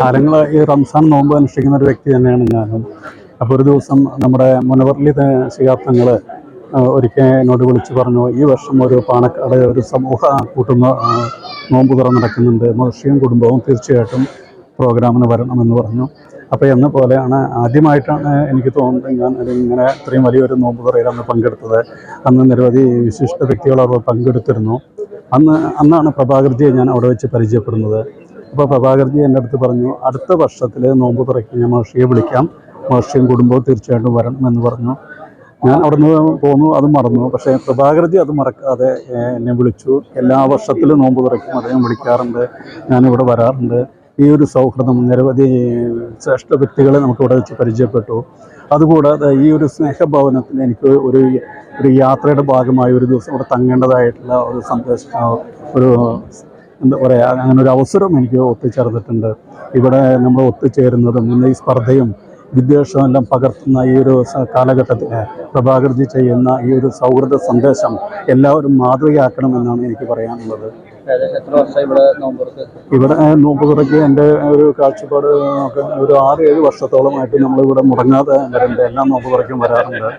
കാലങ്ങൾ ഈ റംസാൻ നോമ്പ് അനുഷ്ഠിക്കുന്ന ഒരു വ്യക്തി തന്നെയാണ് ഞാനും. അപ്പോൾ ഒരു ദിവസം നമ്മുടെ മുനവർലി ശിഹാബ്ദങ്ങൾ ഒരിക്കൽ എന്നോട് വിളിച്ചു പറഞ്ഞു ഈ വർഷം ഒരു പാണക്കാട് ഒരു സമൂഹ കൂട്ടുന്ന നോമ്പ് തുറ നടക്കുന്നുണ്ട്. മഹർഷിയും കുടുംബവും തീർച്ചയായിട്ടും പ്രോഗ്രാമിന് വരണമെന്ന് പറഞ്ഞു. അപ്പോൾ എന്ന പോലെയാണ് ആദ്യമായിട്ടാണ് എനിക്ക് തോന്നുന്നത് ഞാൻ ഇങ്ങനെ ഇത്രയും വലിയൊരു നോമ്പ് അന്ന് പങ്കെടുത്തത്. അന്ന് നിരവധി വിശിഷ്ട വ്യക്തികൾ അവർ പങ്കെടുത്തിരുന്നു. അന്ന് അന്നാണ് പ്രഭാകർജിയെ ഞാൻ അവിടെ വെച്ച് പരിചയപ്പെടുന്നത്. അപ്പോൾ പ്രഭാകർജി എന്റെ അടുത്ത് പറഞ്ഞു അടുത്ത വർഷത്തിൽ നോമ്പ് തുറയ്ക്ക് ഞാൻ മഹർഷിയെ വിളിക്കാം. മഹർഷിയും കുടുംബവും തീർച്ചയായിട്ടും വരണം എന്ന് പറഞ്ഞു. ഞാൻ അവിടെ നിന്ന് പോന്നു അത് മറന്നു. പക്ഷേ പ്രഭാകർജി അത് മറക്കാതെ എന്നെ വിളിച്ചു. എല്ലാ വർഷത്തിലും നോമ്പ് തുറയ്ക്കും അദ്ദേഹം വിളിക്കാറുണ്ട്. ഞാനിവിടെ വരാറുണ്ട്. ഈ ഒരു സൗഹൃദം നിരവധി ശ്രേഷ്ഠ വ്യക്തികളെ നമുക്ക് ഇവിടെ വെച്ച് പരിചയപ്പെട്ടു. അതുകൂടാതെ ഈ ഒരു സ്നേഹഭവനത്തിന് എനിക്ക് ഒരു ഒരു യാത്രയുടെ ഭാഗമായി ഒരു ദിവസം ഇവിടെ തങ്ങേണ്ടതായിട്ടുള്ള ഒരു സന്ദേശ ഒരു എന്താ പറയുക അങ്ങനെ ഒരു അവസരം എനിക്ക് ഒത്തുചേർന്നിട്ടുണ്ട്. ഇവിടെ നമ്മൾ ഒത്തുചേരുന്നതും ഇന്ന് ഈ സ്പർദ്ധയും വിദ്വേഷവും എല്ലാം പകർത്തുന്ന ഈ ഒരു കാലഘട്ടത്തിൽ പ്രഭാകർജി ചെയ്യുന്ന ഈ ഒരു സൗഹൃദ സന്ദേശം എല്ലാവരും മാതൃകയാക്കണമെന്നാണ് എനിക്ക് പറയാനുള്ളത്. ഇവിടെ നോമ്പ് തുറയ്ക്ക് എന്റെ ഒരു കാഴ്ചപ്പാട് ഒരു ആറ് ഏഴ് വർഷത്തോളമായിട്ട് നമ്മളിവിടെ മുടങ്ങാതെ വരുന്നുണ്ട് എല്ലാം നോമ്പ് തുറക്കും വരാറുണ്ട്.